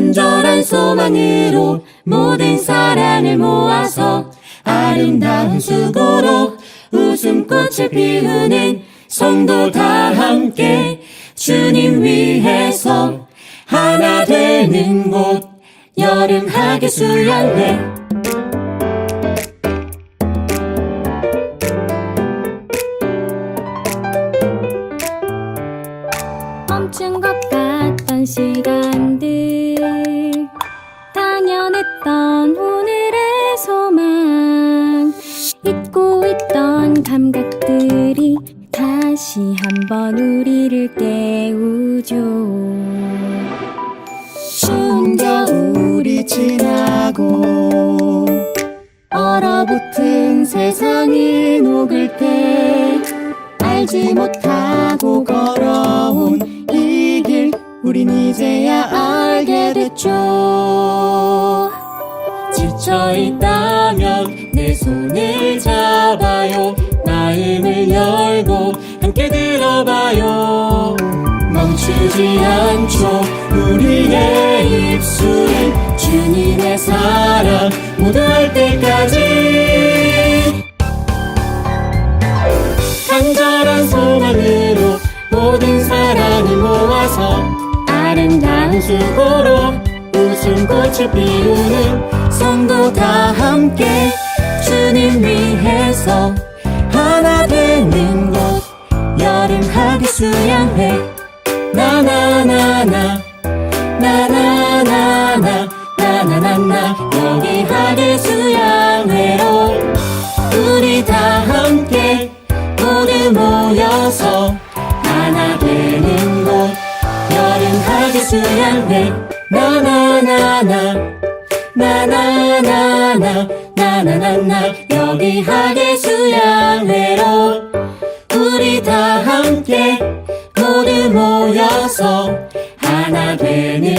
간절한 소망으로 모든 사랑을 모아서 아름다운 수고로 웃음꽃을 피우는 성도 다 함께 주님 위해서 하나 되는 곳 여름 하계 수련회 멈춘 것같 던 시간들 당연했던 오늘의 소망. 잊고 있던 감각들이 다시 한번 우리를 깨우죠. 추운 겨울이 지나고 얼어붙은 세상이 녹을 때 알지 못하고 걸어 알게 됐죠? 지쳐 있다면 내 손을 잡아요. 마음을 열고 함께 들어봐요. 멈추지 않죠. 우리의 입술은 주님의 사랑. 모두 할 때까지. 간절한 소망으로 모든 아름다운 수고로 웃음꽃을 피우는 성도 다 함께 주님 위해서 하나 되는 곳 여름 하계 수양회. 나나나나 나나나나 나나나나 여기 하계 수양회로 수양회 나나나나. 나나나나. 나나나나. 여기 하계 수양회로 우리 다 함께 모두 모여서 하나 되는